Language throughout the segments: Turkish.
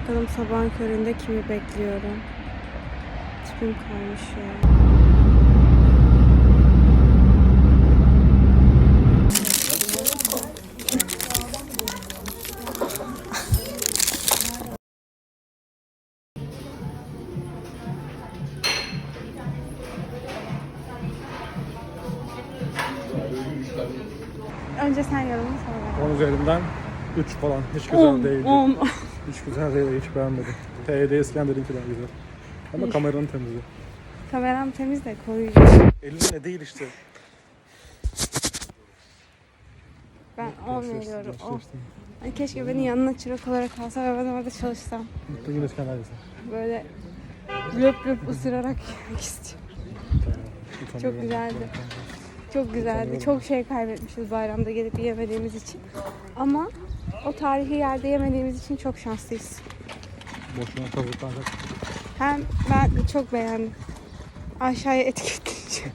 bakalım sabahın köründe kimi bekliyorum. Tipim kalmış ya. Önce sen yorumunu sonra. 10 üzerinden 3 falan. Hiç güzel On, değildi. on. Hiç güzel değil, hiç beğenmedim. TED İskender'inki daha güzel. Ama kameranın temizliği. Kameram temiz de koyucu. Elinle değil işte. Ben 10 veriyorum. Geçti, 10. geçti. Ay keşke beni yanına çırak olarak alsa ve ben orada çalışsam. Mutlu gün İskender'desin. Böyle löp löp ısırarak yemek istiyorum. Çok güzeldi. Çok güzeldi. Çok şey kaybetmişiz bayramda gelip yemediğimiz için. Ama o tarihi yerde yemediğimiz için çok şanslıyız. Boşuna tavuklarla. Hem ben çok beğendim. Aşağıya etiketleyeceğim.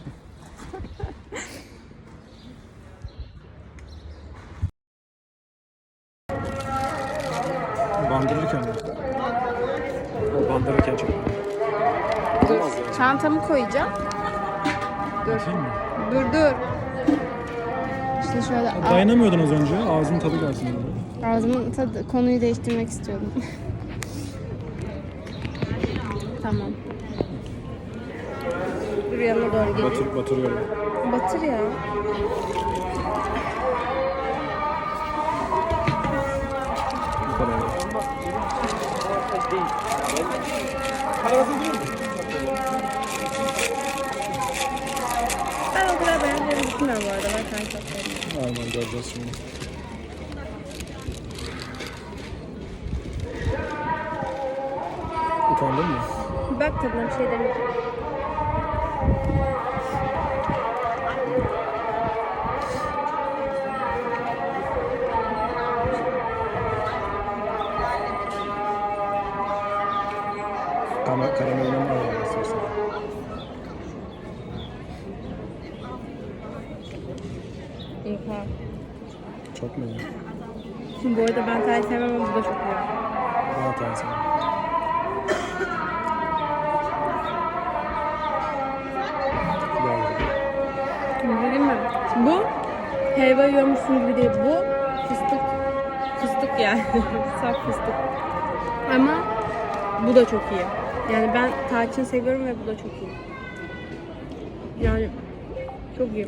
Bandırırken mi? Bandırırken çok. Ya. Çantamı koyacağım. Dur. Dur dur. İşte şöyle Dayanamıyordun az önce. Ağzının tadı gelsin ağzımın tadı, konuyu değiştirmek istiyordum. tamam. Dur yanına doğru geleyim. Batır, batırıyorum. Batır ya. Bu kadar. Ben o kadar beğendiğimi düşünmüyorum bu arada. Ben beğendim. Aynen göreceğiz şimdi. Utandın mı? Bak tadına bir şey demeyeceğim. Mi alalım istersen? Oha. Çok mu iyi? Şimdi bu arada ben tay sevmem ama bu da çok iyi. Güzel. Değil mi? Bu helva yiyormuşsun gibi değil. Bu fıstık. Fıstık yani. Saf fıstık. Ama bu da çok iyi. Yani ben tarçın seviyorum ve bu da çok iyi. Yani çok iyi.